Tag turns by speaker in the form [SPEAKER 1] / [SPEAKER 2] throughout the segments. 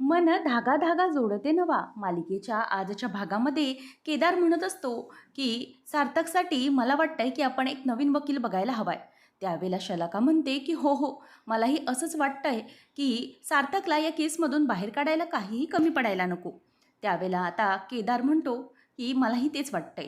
[SPEAKER 1] मन धागा धागा जोडते नवा. मालिकेच्या आजच्या भागामध्ये केदार म्हणत असतो की सार्थकसाठी मला वाटतंय की आपण एक नवीन वकील बघायला हवाय. त्यावेळेला शलाका म्हणते की हो हो मलाही असंच वाटतंय की सार्थकला या केसमधून बाहेर काढायला काहीही कमी पडायला नको. त्यावेळेला आता केदार म्हणतो की मलाही तेच वाटतंय.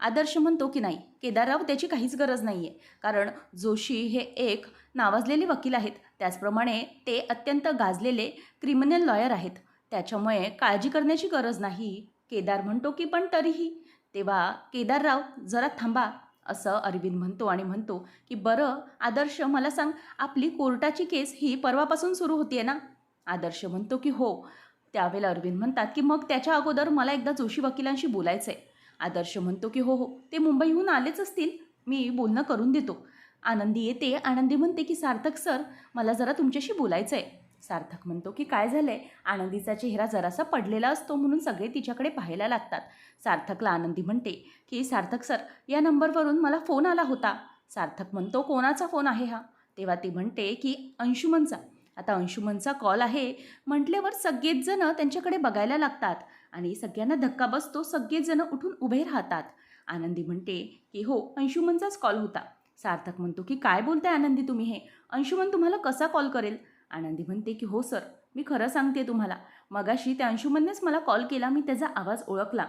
[SPEAKER 1] आदर्श म्हणतो की नाही केदारराव त्याची काहीच गरज नाही आहे कारण जोशी हे एक नावाजलेले वकील आहेत. त्याचप्रमाणे ते अत्यंत गाजलेले क्रिमिनल लॉयर आहेत. त्याच्यामुळे काळजी करण्याची गरज नाही. केदार म्हणतो की पण तरीही. तेव्हा केदारराव जरा थांबा असं अरविंद म्हणतो आणि म्हणतो की बरं आदर्श मला सांग आपली कोर्टाची केस ही परवापासून सुरू होतीये ना? आदर्श म्हणतो की हो. त्यावेळेला अरविंद म्हणतात की मग त्याच्या अगोदर मला एकदा जोशी वकिलांशी बोलायचं आहे आदर्श म्हणतो की हो हो. ते मुंबईहून आलेच असतील मी बोलणं करून देतो. आनंदी येते आनंदी म्हणते की सार्थक सर मला जरा तुमच्याशी बोलायचं आहे सार्थक म्हणतो की काय झालं आहे आनंदीचा चेहरा जरासा पडलेला असतो म्हणून सगळे तिच्याकडे पाहायला लागतात. सार्थकला आनंदी म्हणते की सार्थक सर या नंबरवरून मला फोन आला होता. सार्थक म्हणतो कोणाचा फोन आहे हा? तेव्हा ती म्हणते की अंशुमनचा. आता अंशुमनचा कॉल आहे म्हटल्यावर सगळेच जण त्यांच्याकडे बघायला लागतात. आणि सगळ्यांना धक्का बसतो सगळेजण उठून उभे राहतात. आनंदी म्हणते की हो अंशुमनचाच कॉल होता. सार्थक म्हणतो की काय बोलताय आनंदी तुम्ही हे? अंशुमन तुम्हाला कसा कॉल करेल? आनंदी म्हणते की हो सर मी खरं सांगते तुम्हाला. मगाशी त्या अंशुमननेच मला कॉल केला मी त्याचा आवाज ओळखला.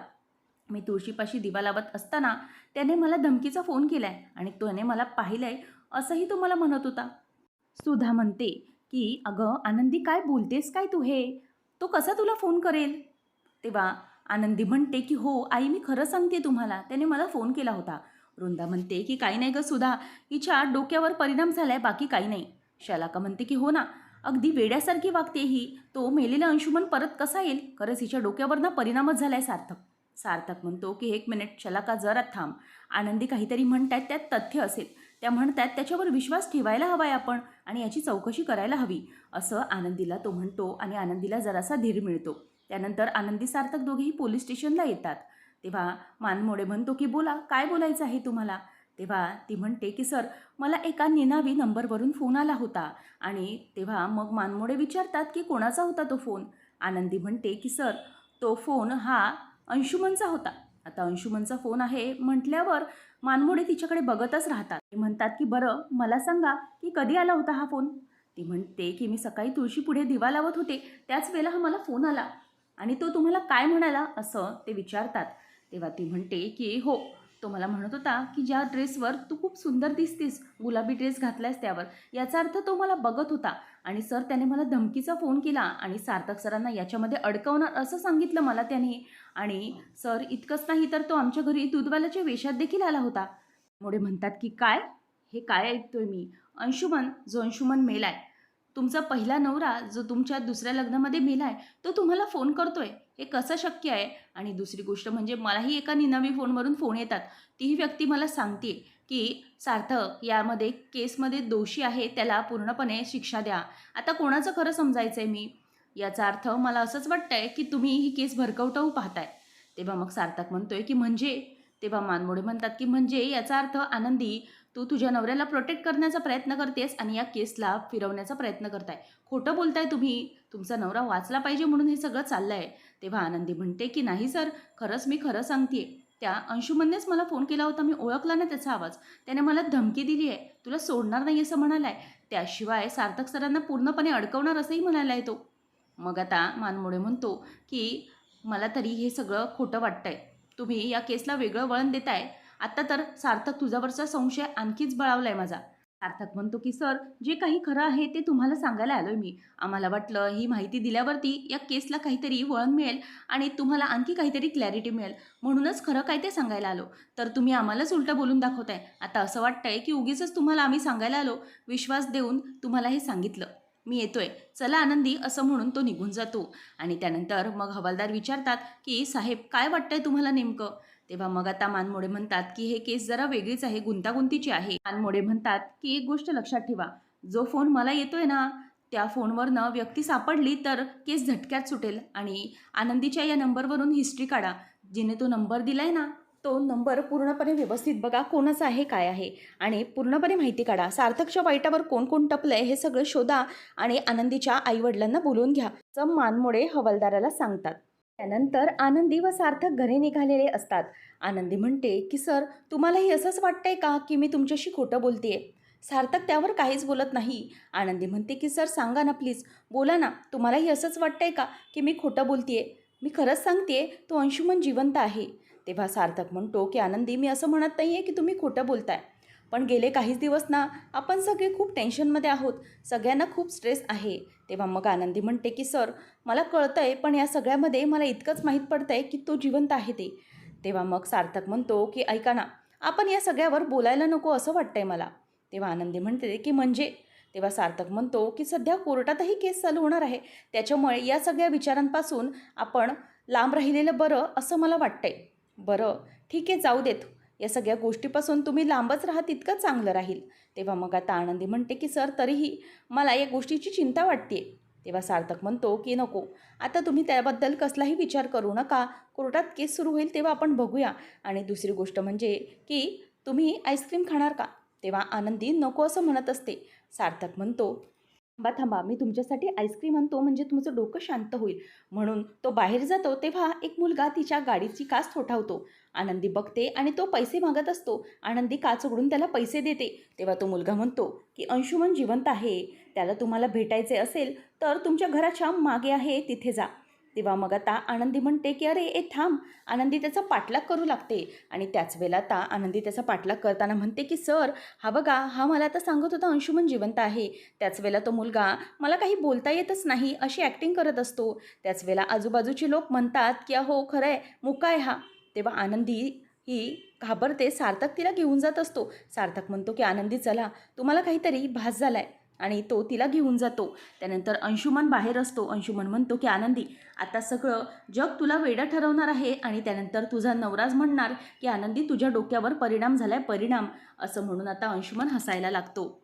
[SPEAKER 1] मी तुळशीपाशी दिवा लावत असताना त्याने मला धमकीचा फोन केला आहे आणि त्याने मला पाहिलं आहे असंही तो मला म्हणत होता. सुधा म्हणते की अगं आनंदी काय बोलतेस काय तू हे? तो कसा तुला फोन करेल? तेव्हा आनंदी म्हणते की हो आई मी खरं सांगते तुम्हाला. त्याने मला फोन केला होता. वृंदा म्हणते की काही नाही गं सुधा हिच्या डोक्यावर परिणाम झालाय बाकी काही नाही. शलाका म्हणते की हो ना अगदी वेड्यासारखी वागते ही तो मेलेला अंशुमन परत कसा येईल? खरंच हिच्या डोक्यावर ना परिणामच झालाय सार्थक. सार्थक म्हणतो की एक मिनिट शलाका जरा थांब. आनंदी काहीतरी म्हणतायत त्यात तथ्य असेल. त्या म्हणतात त्याच्यावर विश्वास ठेवायला हवाय आपण आणि याची चौकशी करायला हवी. असं आनंदीला तो म्हणतो आणि आनंदीला जरासा धीर मिळतो. त्यानंतर आनंदी सार्थक दोघेही पोलीस स्टेशनला येतात. तेव्हा मानमोडे म्हणतो की बोला काय बोलायचं आहे तुम्हाला? तेव्हा ती म्हणते की सर मला एका निनावी नंबरवरून फोन आला होता आणि तेव्हा मग मानमोडे विचारतात की कोणाचा होता तो फोन? आनंदी म्हणते की सर तो फोन हा अंशुमनचा होता. आता अंशुमनचा फोन आहे म्हटल्यावर मानमोडे तिच्याकडे बघतच राहतात. ते म्हणतात की बरं मला सांगा की कधी आला होता हा फोन? ती म्हणते की मी सकाळी तुळशी पुढे दिवा लावत होते. त्याच वेळेला हा मला फोन आला आणि तो तुम्हाला काय म्हणाला? असं ते विचारतात. तेव्हा ती म्हणते की हो तो मला म्हणत होता की ज्या ड्रेसवर तू खूप सुंदर दिसतीस गुलाबी ड्रेस घातलायस त्यावर याचा अर्थ तो मला बघत होता. आणि सर त्याने मला धमकीचा फोन केला आणि सार्थक सरांना याच्यामध्ये अडकवणार असं सांगितलं मला त्याने. आणि सर इतकंच नाही तर तो आमच्या घरी दूधवाल्याच्या वेशात देखील आला होता. मुळे म्हणतात की काय? हे काय ऐकतोय मी? अंशुमन जो अंशुमन मेलाय तुमचा पहिला नवरा जो तुमच्या दुसऱ्या लग्नामध्ये मेला आहे तो तुम्हाला फोन करतोय. हे कसं शक्य आहे? आणि दुसरी गोष्ट म्हणजे मलाही एका निनावी फोनवरून फोन येतात. तीही व्यक्ती मला सांगते की सार्थक यामध्ये केसमध्ये दोषी आहे त्याला पूर्णपणे शिक्षा द्या. आता कोणाचं खरं समजायचं आहे मी? याचा अर्थ मला असंच वाटतंय की तुम्ही ही केस भरकवटवू पाहताय. तेव्हा मग सार्थक म्हणतोय की म्हणजे? तेव्हा मानमोडे म्हणतात की म्हणजे? याचा अर्थ आनंदी तू तुझ्या नवऱ्याला प्रोटेक्ट करण्याचा प्रयत्न करतेस आणि या केसला फिरवण्याचा प्रयत्न करताय. खोटं बोलताय तुम्ही. तुमचा नवरा वाचला पाहिजे म्हणून हे सगळं चाललंय. तेव्हा आनंदी म्हणते की नाही सर. खरंच मी खरं सांगते त्या अंशुमननेच मला फोन केला होता. मी ओळखला ना त्याचा आवाज. त्याने मला धमकी दिली आहे. तुला सोडणार नाही असं म्हणालाय. त्याशिवाय सार्थक सरांना पूर्णपणे अडकवणार असंही म्हणालाय तो. मग आता मानमोडे म्हणतो की मला तरी हे सगळं खोटं वाटतंय. तुम्ही या केसला वेगळं वळण देताय. आत्ता तर सार्थक तुझ्यावरचा संशय आणखीच बळावलाय माझा. सार्थक म्हणतो की सर जे काही खरं आहे ते तुम्हाला सांगायला आलोय मी. आम्हाला वाटलं ही माहिती दिल्यावरती या केसला काहीतरी वळण मिळेल आणि तुम्हाला आणखी काहीतरी क्लॅरिटी मिळेल. म्हणूनच खरं काय ते सांगायला आलो. तर तुम्ही आम्हालाच उलटं बोलून दाखवताय. आता असं वाटतंय की उगीच तुम्हाला आम्ही सांगायला आलो. विश्वास देऊन तुम्हाला हे सांगितलं. मी येतोय. चला आनंदी असं म्हणून तो निघून जातो. आणि त्यानंतर मग हवालदार विचारतात की साहेब काय वाटतंय तुम्हाला नेमकं? तेव्हा मग आता मानमोडे म्हणतात की हे केस जरा वेगळीच आहे गुंतागुंतीची आहे. मानमोडे म्हणतात की एक गोष्ट लक्षात ठेवा. जो फोन मला येतोय ना त्या फोनवरनं व्यक्ती सापडली तर केस झटक्यात सुटेल. आणि आनंदीच्या या नंबरवरून हिस्ट्री काढा. जिने तो नंबर दिलाय ना तो नंबर पूर्णपणे व्यवस्थित बघा कोणाचा आहे काय आहे. आणि पूर्णपणे माहिती काढा. सार्थकच्या वाईटावर कोण कोण टपलंय हे सगळं शोधा आणि आनंदीच्या आईवडिलांना बोलवून घ्या सम मानमोडे हवालदाराला सांगतात. त्यानंतर आनंदी व सार्थक घरी निघालेले असतात. आनंदी म्हणते की सर तुम्हालाही असंच वाटतंय का की मी तुमच्याशी खोटं बोलतेय? सार्थक त्यावर काहीच बोलत नाही. आनंदी म्हणते की सर सांगा ना प्लीज. बोला ना तुम्हालाही असंच वाटतंय का की मी खोटं बोलतेय? मी खरंच सांगतेय तो अंशुमन जिवंत आहे. तेव्हा सार्थक म्हणतो की आनंदी मी असं म्हणत नाही आहे की तुम्ही खोटं बोलताय. पण गेले काहीच दिवस ना आपण सगळे खूप टेन्शनमध्ये आहोत. सगळ्यांना खूप स्ट्रेस आहे. तेव्हा मग आनंदी म्हणते की सर मला कळतं आहे पण या सगळ्यामध्ये मला इतकंच माहीत पडतं आहे की तो जिवंत आहे ते. तेव्हा मग सार्थक म्हणतो की ऐका ना आपण या सगळ्यावर बोलायला नको असं वाटतंय मला. तेव्हा आनंदी म्हणते की म्हणजे? तेव्हा सार्थक म्हणतो की सध्या कोर्टातही केस चालू होणार आहे. त्याच्यामुळे या सगळ्या विचारांपासून आपण लांब राहिलेलं बरं असं मला वाटतंय. बरं ठीक आहे जाऊ देत या सगळ्या गोष्टीपासून तुम्ही लांबच राहा तितकं चांगलं राहील. तेव्हा मग आता आनंदी म्हणते की सर तरीही मला या गोष्टीची चिंता वाटते तेव्हा सार्थक म्हणतो की नको. आता तुम्ही त्याबद्दल कसलाही विचार करू नका. कोर्टात केस सुरू होईल तेव्हा आपण बघूया. आणि दुसरी गोष्ट म्हणजे की तुम्ही आईस्क्रीम खाणार का? तेव्हा आनंदी नको असं म्हणत असते. सार्थक म्हणतो थांबा थांबा मी तुमच्यासाठी आईस्क्रीम आणतो म्हणजे तुमचं डोकं शांत होईल. म्हणून तो बाहेर जातो तेव्हा एक मुलगा तिच्या गाडीची काच ठोठावतो. आनंदी बघते आणि तो पैसे मागत असतो. आनंदी काच उघडून त्याला पैसे देते. तेव्हा तो मुलगा म्हणतो की अंशुमन जिवंत आहे. त्याला तुम्हाला भेटायचे असेल तर तुमच्या घराच्या मागे आहे तिथे जा. तेव्हा मग आता आनंदी म्हणते की अरे ए थांब. आनंदी त्याचा पाठलाग करू लागते. आणि त्याच वेळेला आता आनंदी त्याचा पाठलाग करताना म्हणते की सर हा बघा हा मला आता सांगत होता अंशुमन जिवंत आहे. त्याच वेळेला तो मुलगा मला काही बोलता येतच नाही अशी ॲक्टिंग करत असतो. त्याच वेळेला आजूबाजूचे लोक म्हणतात की अहो खरं आहे मुका आहे हा. तेव्हा आनंदी ही घाबरते सार्थक तिला घेऊन जात असतो. सार्थक म्हणतो की आनंदी चला. तुम्हाला काहीतरी भास झाला आहे आणि तो तिला घेऊन जातो. त्यानंतर अंशुमन बाहेर असतो. अंशुमन म्हणतो की आनंदी आता सगळं जग तुला वेडं ठरवणार आहे आणि त्यानंतर तुझा नवराज म्हणणार की आनंदी तुझ्या डोक्यावर परिणाम झालाय परिणाम असं म्हणून आता अंशुमन हसायला लागतो.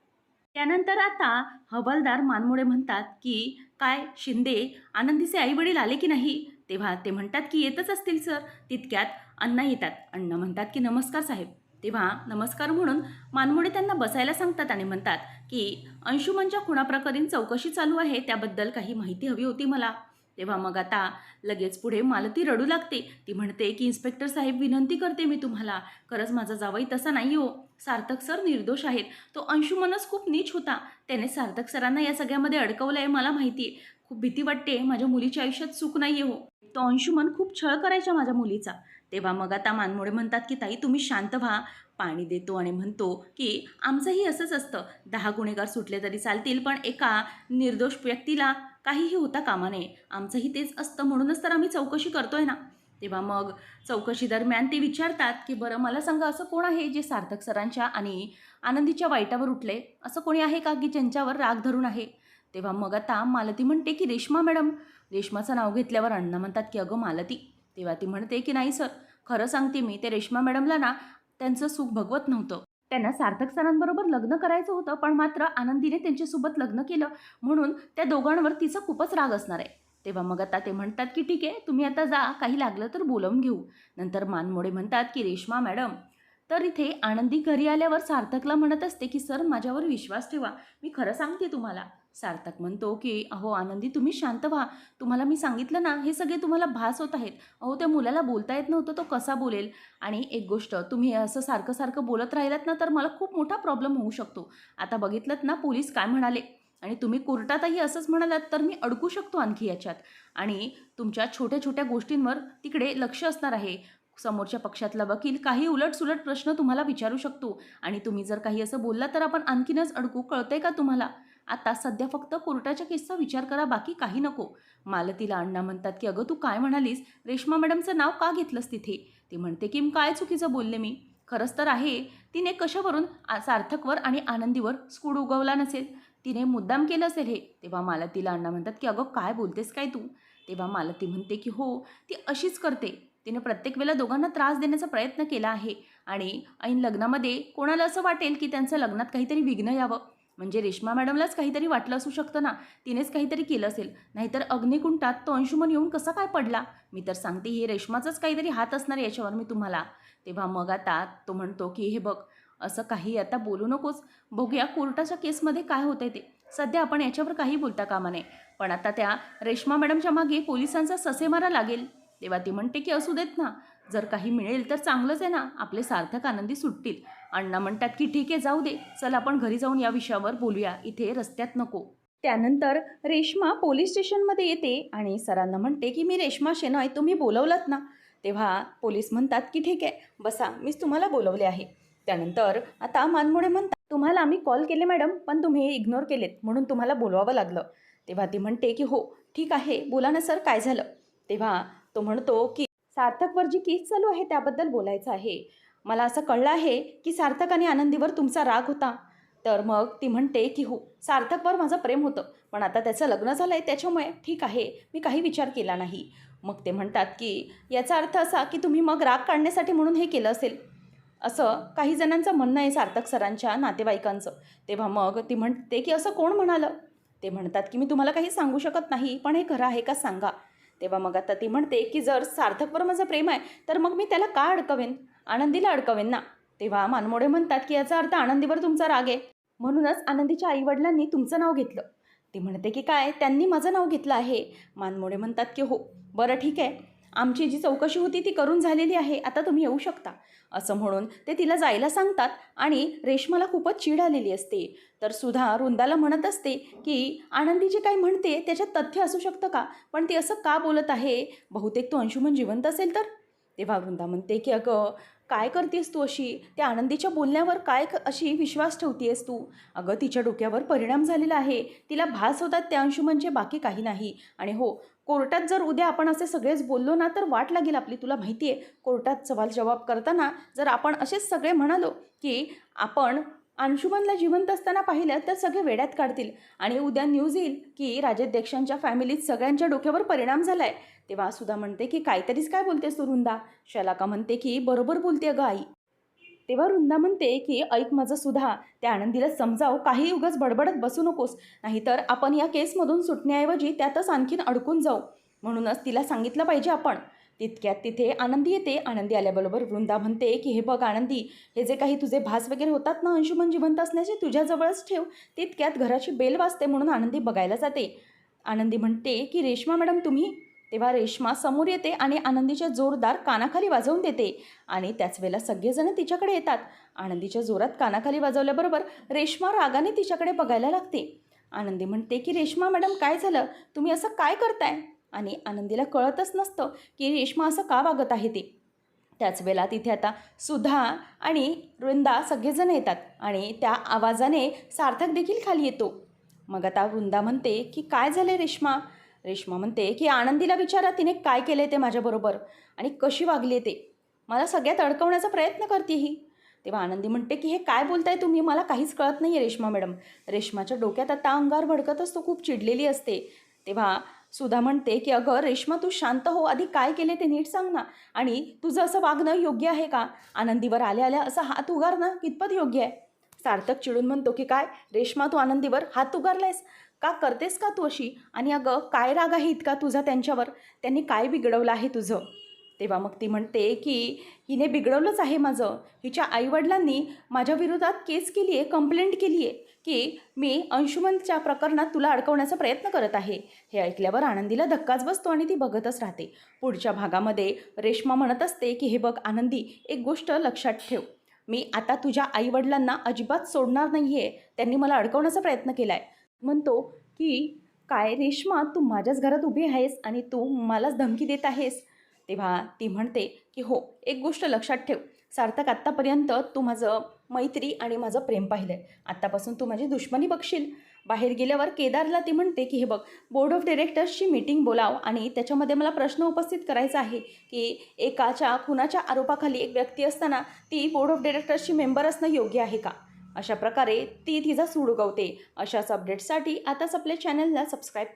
[SPEAKER 1] त्यानंतर आता हवालदार मानमोडे म्हणतात की काय शिंदे आनंदीचे आईवडील आले की नाही? तेव्हा ते म्हणतात की येतच असतील सर. तितक्यात अण्णा येतात. अण्णा म्हणतात की नमस्कार साहेब. तेव्हा नमस्कार म्हणून मानमोडे त्यांना बसायला सांगतात आणि म्हणतात की अंशुमनच्या खुणाप्रकरीन चौकशी चालू आहे त्याबद्दल काही माहिती हवी होती मला. तेव्हा मग आता लगेच पुढे मालती रडू लागते. ती म्हणते की इन्स्पेक्टर साहेब विनंती करते मी तुम्हाला. खरंच माझा जावई तसा नाही हो. सार्थक सर निर्दोष आहेत. तो अंशुमनच खूप नीच होता. त्याने सार्थक सरांना या सगळ्यामध्ये अडकवलं आहे मला माहिती आहे खूप भीती वाटते. माझ्या मुलीच्या आयुष्यात चूक नाही आहे हो. तो अंशुमन खूप छळ करायचा माझ्या मुलीचा. तेव्हा मग आता मानमोडे म्हणतात की ताई तुम्ही शांत व्हा पाणी देतो आणि म्हणतो की आमचंही असंच असतं. दहा गुन्हेगार सुटले तरी चालतील पण एका निर्दोष व्यक्तीला काहीही होता कामा नये. आमचंही तेच असतं म्हणूनच तर आम्ही चौकशी करतोय ना. तेव्हा मग चौकशी दरम्यान ते विचारतात की बरं मला सांगा असं कोण आहे जे सार्थक सरांच्या आणि आनंदीच्या वाईटावर उठले? असं कोणी आहे का की ज्यांच्यावर राग धरून आहे? तेव्हा मग आता मालती म्हणते की रेश्मा मॅडम. रेश्माचं नाव घेतल्यावर अण्णा म्हणतात की अगं मालती तेव्हा ती म्हणते की नाही सर खरं सांगते मी ते रेश्मा मॅडमला ना त्यांचं सुख भगवत नव्हतं. त्यांना सार्थक सरांबरोबर लग्न करायचं होतं पण मात्र आनंदीने त्यांच्यासोबत लग्न केलं. म्हणून त्या दोघांवर तिचा खूपच राग असणार आहे. तेव्हा मग आता ते म्हणतात की ठीक आहे तुम्ही आता जा काही लागलं तर बोलवून घेऊ. नंतर मानमोडे म्हणतात की रेश्मा मॅडम तर इथे आनंदी घरी आल्यावर सार्थकला म्हणत असते की सर माझ्यावर विश्वास ठेवा मी खरं सांगते तुम्हाला. सार्थक म्हणतो की अहो आनंदी तुम्ही शांत व्हा. तुम्हाला मी सांगितलं ना हे सगळे तुम्हाला भास होत आहेत. अहो त्या मुलाला बोलता येत नव्हतं तो कसा बोलेल? आणि एक गोष्ट तुम्ही असं सारखं सारखं बोलत राहिलात ना तर मला खूप मोठा प्रॉब्लेम होऊ शकतो. आता बघितलं ना पोलीस काय म्हणाले? आणि तुम्ही कोर्टातही असंच म्हणालात तर मी अडकू शकतो आणखी याच्यात. आणि तुमच्या छोट्या छोट्या गोष्टींवर तिकडे लक्ष असणार आहे. समोरच्या पक्षातला वकील काही उलटसुलट प्रश्न तुम्हाला विचारू शकतो. आणि तुम्ही जर काही असं बोलला तर आपण आणखीनच अडकू. कळतंय का तुम्हाला? आता सध्या फक्त कोर्टाच्या केसचा विचार करा बाकी काही नको. मालतीला अण्णा म्हणतात की अगं तू काय म्हणालीस? रेश्मा मॅडमचं नाव का घेतलंस तिथे? ती म्हणते की काय चुकीचं बोलले मी? खरंच तर आहे. तिने कशावरून सार्थकवर आणि आनंदीवर स्कूड उगवला नसेल? तिने मुद्दाम केलं असेल हे? तेव्हा मालतीला अण्णा म्हणतात की अगं काय बोलतेस काय तू? तेव्हा मालती म्हणते की हो ती अशीच करते. तिने प्रत्येक वेळेला दोघांना त्रास देण्याचा प्रयत्न केला आहे आणि ऐन लग्नामध्ये कोणाला असं वाटेल की त्यांचं लग्नात काहीतरी विघ्न यावं? म्हणजे रेश्मा मॅडमलाच काहीतरी वाटलं असू शकतं ना. तिनेच काहीतरी केलं असेल. नाहीतर अग्निकुंटात तो अंशुमन येऊन कसा काय पडला? मी तर सांगते हे रेश्माचाच काहीतरी हात असणार याच्यावर मी तुम्हाला. तेव्हा मग आता तो म्हणतो की हे बघ असं काही आता बोलू नकोस. बघूया कोर्टाच्या केसमध्ये काय होतंय ते. सध्या आपण याच्यावर काही बोलता कामा नये. पण आता त्या रेश्मा मॅडमच्या मागे पोलिसांचा ससेमारा लागेल. तेव्हा ती म्हणते की असू देत ना. जर काही मिळेल तर चांगलंच आहे ना. आपले सार्थक आनंदी सुटतील. अण्णा म्हणतात की ठीक आहे जाऊ दे. चल आपण घरी जाऊन या विषयावर बोलूया. इथे रस्त्यात नको. त्यानंतर रेश्मा पोलीस स्टेशनमध्ये येते आणि सरांना म्हणते की मी रेश्मा शेनॉय तुम्ही बोलवलात ना? तेव्हा पोलीस म्हणतात की ठीक आहे बसा मीच तुम्हाला बोलवले आहे. त्यानंतर आता मानमोडे म्हणतात तुम्हाला आम्ही कॉल केले मॅडम पण तुम्ही इग्नोर केलेत म्हणून तुम्हाला बोलवावं लागलं. तेव्हा ती म्हणते की हो ठीक आहे बोला ना सर काय झालं? तेव्हा तो म्हणतो की सार्थकवर जी केस चालू आहे त्याबद्दल बोलायचं आहे. मला असं कळलं आहे की सार्थक आणि आनंदीवर तुमचा राग होता. तर मग ती म्हणते की हो सार्थकवर माझं प्रेम होतं पण आता त्याचं लग्न झालं आहे त्याच्यामुळे ठीक आहे मी काही विचार केला नाही. मग ते म्हणतात की याचा अर्थ असा की तुम्ही मग राग काढण्यासाठी म्हणून हे केलं असेल. असं काही जणांचं म्हणणं आहे सार्थक सरांच्या नातेवाईकांचं. तेव्हा मग ती म्हणते की असं कोण म्हणालं? ते म्हणतात की मी तुम्हाला काही सांगू शकत नाही पण हे खरं आहे का सांगा. तेव्हा मग आता ती म्हणते की जर सार्थकवर माझं प्रेम आहे तर मग मी त्याला का अडकवेन? आनंदीला अडकवेन ना तेव्हा मानमोडे म्हणतात की याचा अर्थ आनंदीवर तुमचा राग आहे. म्हणूनच आनंदीच्या आईवडिलांनी तुमचं नाव घेतलं. ती म्हणते की काय? त्यांनी माझं नाव घेतलं आहे. मानमोडे म्हणतात की हो. बरं ठीक आहे. आमची जी चौकशी होती ती करून झालेली आहे. आता तुम्ही येऊ शकता. असं म्हणून ते तिला जायला सांगतात आणि रेश्माला खूपच चीड आलेली असते. तर सुधा रुंदाला म्हणत असते की आनंदी जे काही म्हणते त्याच्यात तथ्य असू शकतं का? पण ती असं का बोलत आहे? बहुतेक तो अंशुमन जिवंत असेल तर? तेव्हा वृंदा म्हणते की अगं काय करतेस तू अशी? त्या आनंदीच्या बोलण्यावर काय क- अशी विश्वास ठेवतेस तू? अगं तिच्या डोक्यावर परिणाम झालेला आहे. तिला भास होतात त्या म्हणजे बाकी काही नाही. आणि हो कोर्टात जर उद्या आपण असे सगळेच बोललो ना तर वाट लागेल आपली तुला माहिती आहे कोर्टात सवाल जवाब करताना जर आपण असेच सगळे म्हणालो की आपण अंशुमनला जिवंत असताना पाहिलं तर सगळे वेड्यात काढतील. आणि उद्या न्यूज येईल की राजाध्यक्षांच्या फॅमिलीत सगळ्यांच्या डोक्यावर परिणाम झाला आहे तेव्हा सुद्धा म्हणते की काहीतरीच काय बोलतेस तू वृंदा शलाका म्हणते की बरोबर बोलते अगं आई. तेव्हा वृंदा म्हणते की ऐक माझं सुद्धा त्या आनंदीला समजाव काही उगाच बडबडत बसू नकोस. नाहीतर आपण या केसमधून सुटण्याऐवजी त्यातच आणखीन अडकून जाऊ. म्हणूनच तिला सांगितलं पाहिजे आपण. तितक्यात तिथे आनंदी येते. आनंदी आल्याबरोबर वृंदा म्हणते की हे बघ आनंदी हे जे काही तुझे भास वगैरे होतात ना अंशुमन जिवंत असण्याचे तुझ्याजवळच ठेव. तितक्यात घराची बेल वाजते म्हणून आनंदी बघायला जाते. आनंदी म्हणते की रेश्मा मॅडम तुम्ही? तेव्हा रेश्मा समोर येते आणि आनंदीच्या जोरदार कानाखाली वाजवून देते. आणि त्याच वेळेला सगळेजण तिच्याकडे येतात. आनंदीच्या जोरात कानाखाली वाजवल्याबरोबर रेश्मा रागाने तिच्याकडे बघायला लागते. आनंदी म्हणते की रेश्मा मॅडम काय झालं? तुम्ही असं काय करताय? आणि आनंदीला कळतच नसतं की रेश्मा असं का वागत आहे ते. त्याच वेळेला तिथे आता सुधा आणि वृंदा सगळेजण येतात आणि त्या आवाजाने सार्थक देखील खाली येतो. मग आता वृंदा म्हणते की काय झाले रेश्मा? रेश्मा म्हणते की आनंदीला विचारा तिने काय केले ते माझ्याबरोबर आणि कशी वागली ते. मला सगळ्यात अडकवण्याचा प्रयत्न करते ही. तेव्हा आनंदी म्हणते की हे काय बोलताय तुम्ही? मला काहीच कळत नाही आहे रेश्मा मॅडम. रेश्माच्या डोक्यात आता अंगार भडकत असतो खूप चिडलेली असते. तेव्हा सुधा म्हणते की अगं रेश्मा तू शांत हो. आधी काय केले ते नीट सांग ना. आणि तुझं असं वागणं योग्य आहे का? आनंदीवर आल्या आल्या असं हात उगारणं कितपत योग्य आहे. सार्थक चिडून म्हणतो की काय? रेश्मा तू आनंदीवर हात उगारलायस? का करतेस का तू अशी? आणि अगं काय राग आहे इतका तुझा त्यांच्यावर? त्यांनी काय बिघडवलं आहे तुझं? तेव्हा मग ती म्हणते की हिने बिघडवलंच आहे माझं. हिच्या आईवडिलांनी माझ्या विरोधात केस केली आहे कंप्लेंट केली आहे की मी अंशुमनच्या प्रकरणात तुला अडकवण्याचा प्रयत्न करत आहे. हे ऐकल्यावर आनंदीला धक्काच बसतो आणि ती बघतच राहते. पुढच्या भागामध्ये रेश्मा म्हणत असते की हे बघ आनंदी एक गोष्ट लक्षात ठेव. मी आता तुझ्या आईवडिलांना अजिबात सोडणार नाही आहे त्यांनी मला अडकवण्याचा प्रयत्न केला आहे म्हणतो की काय रेश्मा तू माझ्याच घरात उभी आहेस आणि तू मलाच धमकी देत आहेस? तेव्हा ती म्हणते की हो एक गोष्ट लक्षात ठेव. सार्थक आत्तापर्यंत तू माझं मैत्री आणि माझं प्रेम पाहिलं आहे आत्तापासून तू माझी दुश्मनी बघशील. बाहेर गेल्यावर केदारला ती म्हणते की हे बघ बोर्ड ऑफ डिरेक्टर्सची मीटिंग बोलाव आणि त्याच्यामध्ये मला प्रश्न उपस्थित करायचा आहे की एकाच्या खुनाच्या आरोपाखाली एक व्यक्ती असताना ती बोर्ड ऑफ डिरेक्टर्सची मेंबर असणं योग्य आहे का? अशा प्रकारे ती तिचा सूड उगवते. अशाच अपडेट्ससाठी आताच आपल्या चॅनलला सबस्क्राईब करा